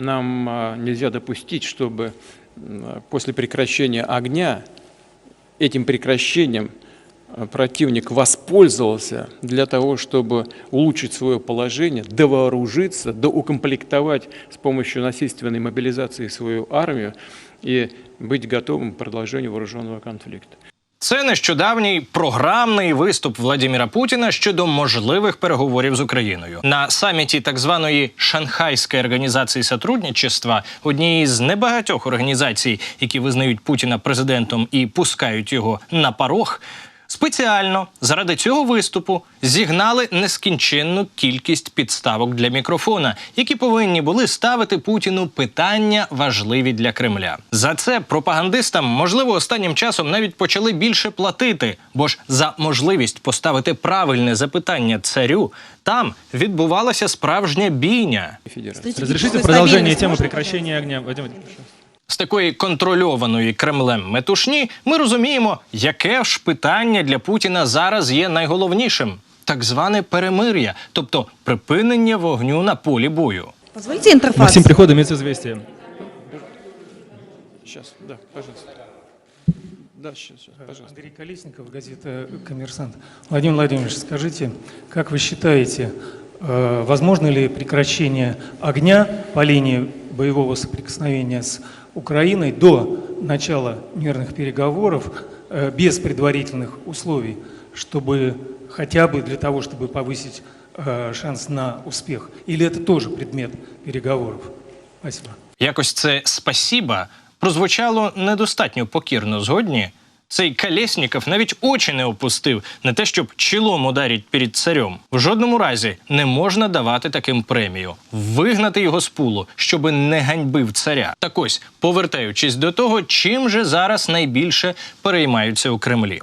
нам а, нельзя допустить, чтобы после прекращения огня этим прекращением а, противник воспользовался для того, чтобы улучшить свое положение, довооружиться, доукомплектовать с помощью насильственной мобилизации свою армию и быть готовым к продолжению вооруженного конфликта. Це нещодавній програмний виступ Владіміра Путіна щодо можливих переговорів з Україною на саміті так званої Шанхайської організації сотрудничества, однієї з небагатьох організацій, які визнають Путіна президентом і пускають його на порог. Спеціально заради цього виступу зігнали нескінченну кількість підставок для мікрофона, які повинні були ставити Путіну питання важливі для Кремля. За це пропагандистам, можливо, останнім часом навіть почали більше платити, бо ж за можливість поставити правильне запитання царю там відбувалася справжня бійня. Разрешите продолжение темы прекращения огня? Вадим Владимирович. З такої контрольованої Кремлем метушні ми розуміємо, яке ж питання для Путіна зараз є найголовнішим так зване перемир'я, тобто припинення вогню на полі бою. Позвольте интерфакс. Максим Приходом, известия. Сейчас, да, пожалуйста. Да, сейчас, сейчас, пожалуйста. Андрей Колесников, газета «Коммерсант». Владимир Владимирович, скажите, как вы считаете, возможно ли прекращение огня по линии боевого соприкосновения с Украиной до начала мирных переговоров э, без предварительных условий, чтобы хотя бы для того, чтобы повысить э, шанс на успех? Или это тоже предмет переговоров? Спасибо. Якось це спасіба прозвучало недостатньо покірно згодні. Цей Колєсніков навіть очі не опустив на те, щоб чолом ударить перед царем. В жодному разі не можна давати таким премію, вигнати його з пулу, щоби не ганьбив царя. Так ось, повертаючись до того, чим же зараз найбільше переймаються у Кремлі.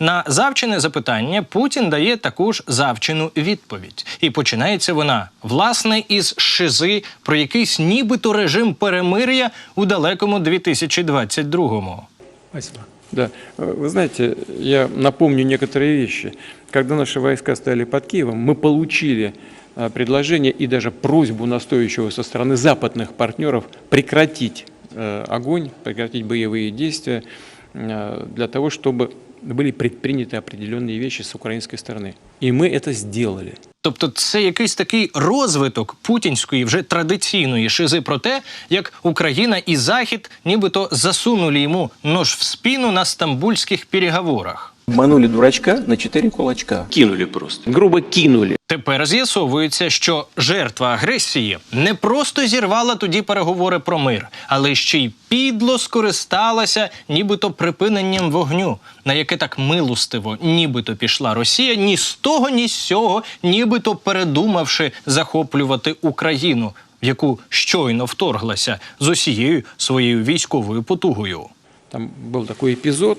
На завчене запитання Путін дає таку ж завчену відповідь. І починається вона власне із шизи про якийсь нібито режим перемир'я у далекому 2022-му. Спасибо. Да, вы знаете, я напомню некоторые вещи. Когда наши войска стояли под Киевом, мы получили э, предложение и даже просьбу настойчивую со стороны западных партнеров прекратить э, огонь, прекратить боевые действия э, для того, чтобы были предприняты определенные вещи с украинской стороны. И мы это сделали. Тобто, це якийсь такий розвиток путінської вже традиційної шизи про те, як Україна і Захід нібито засунули йому нож в спину на стамбульських переговорах. Обманули дурачка на четыре кулачка. Кинули просто. Грубо кинули. Тепер з'ясовується, що жертва агресії не просто зірвала тоді переговори про мир, але ще й підло скористалася нібито припиненням вогню, на яке так милостиво нібито пішла Росія, ні з того, ні з сього, нібито передумавши захоплювати Україну, в яку щойно вторглася з усією своєю військовою потугою. Там был такой эпизод,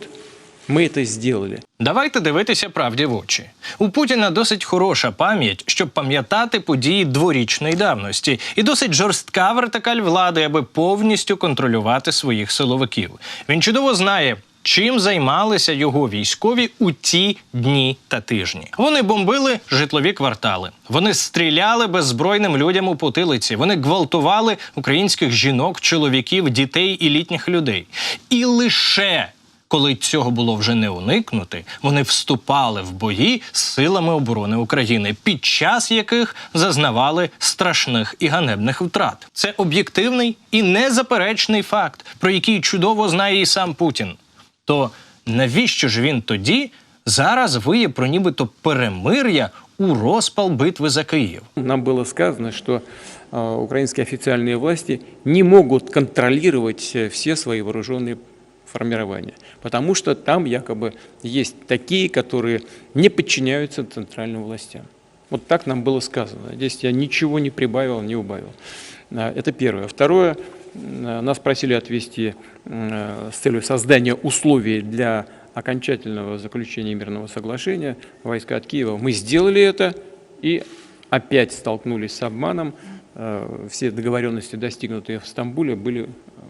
мы это сделали. Давайте дивитися правді в очі. У Путіна досить хороша пам'ять, щоб пам'ятати події дворічної давності, і досить жорстка вертикаль влади, аби повністю контролювати своїх силовиків. Він чудово знає. Чим займалися його військові у ті дні та тижні? Вони бомбили житлові квартали, вони стріляли беззбройним людям у потилиці, вони гвалтували українських жінок, чоловіків, дітей і літніх людей. І лише коли цього було вже не уникнути, вони вступали в бої з силами оборони України, під час яких зазнавали страшних і ганебних втрат. Це об'єктивний і незаперечний факт, про який чудово знає і сам Путін. То навіщо ж він тоді зараз виє про нібито перемир'я у розпал битви за Київ? Нам было сказано, что э, украинские официальные власти не могут контролировать э, все свои вооруженные формирования, потому что там якобы есть такие, которые не подчиняются центральным властям. Вот так нам было сказано. Здесь я ничего не прибавил, не убавил. А, Это первое. Второе, м, нас просили отвести м, с целью создания условий для окончательного заключения мирного соглашения войска от Киева. Мы сделали это и опять столкнулись с обманом. Все договоренности, достигнутые в Стамбуле, были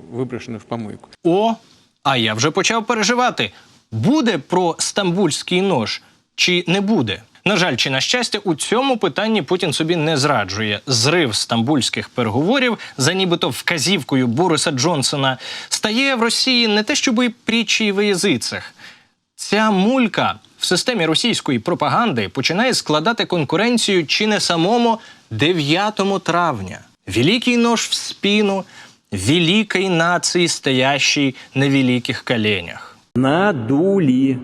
выброшены в помойку. О, а я вже почав переживати, буде про стамбульський нож чи не буде. На жаль, чи на щастя, у цьому питанні Путін собі не зраджує. Зрив стамбульських переговорів за нібито вказівкою Бориса Джонсона стає в Росії не те, щоби притчі в язицях. Ця мулька в системі російської пропаганди починає складати конкуренцію чи не самому 9 травня. Великий нож в спину великой нации, стоящей на великих коленях. Надули.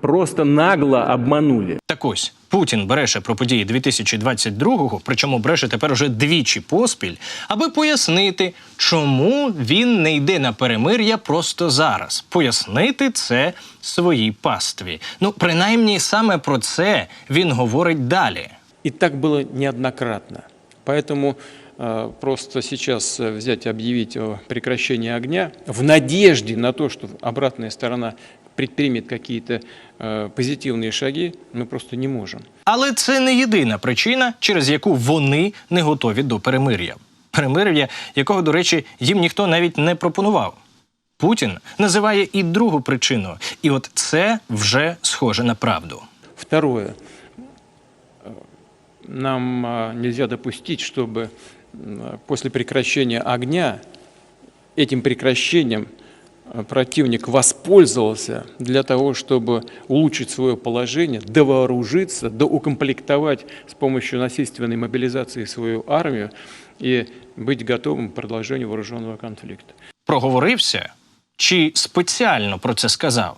Просто нагло обманули. Так ось Путін бреше про події 2022-го, причому бреше тепер уже двічі поспіль, аби пояснити, чому він не йде на перемир'я просто зараз. Пояснити це своїй пастві. Ну, принаймні, саме про це він говорить далі. И так было неоднократно. Поэтому э, просто сейчас э, взять и объявить о прекращении огня в надежде на то, что обратная сторона предпримет какие-то э, позитивные шаги, мы просто не можем. Але це не єдина причина, через яку вони не готові до перемир'я. Перемир'я, якого, до речі, їм ніхто навіть не пропонував. Путін називає і другу причину, і от це вже схоже на правду. Второе. Э, Нам э, нельзя допустить, чтобы м, после прекращения огня этим прекращением э, противник воспользовался для того, чтобы улучшить свое положение, довооружиться, доукомплектовать с помощью насильственной мобилизации свою армию и быть готовым к продолжению вооруженного конфликта. Проговорився чи спеціально про це сказав?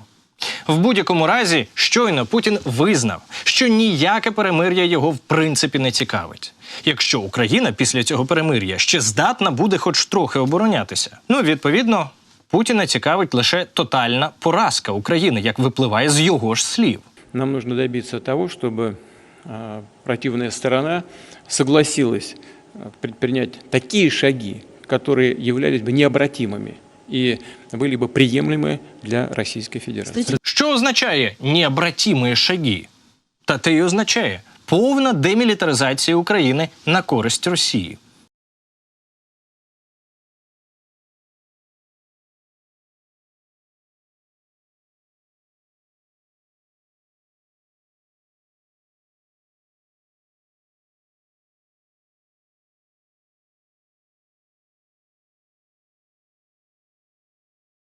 В будь-якому разі, щойно Путін визнав, що ніяке перемир'я його в принципі не цікавить. Якщо Україна після цього перемир'я ще здатна буде хоч трохи оборонятися, ну відповідно, Путіна цікавить лише тотальна поразка України, як випливає з його ж слів. Нам нужно добиться того, чтобы э, противная сторона согласилась э, предпринять такие шаги, которые являлись бы необратимыми и были бы приемлемы для Российской Федерации. Що означає необратимі шаги? Та те й означає повна демілітаризація України на користь Росії.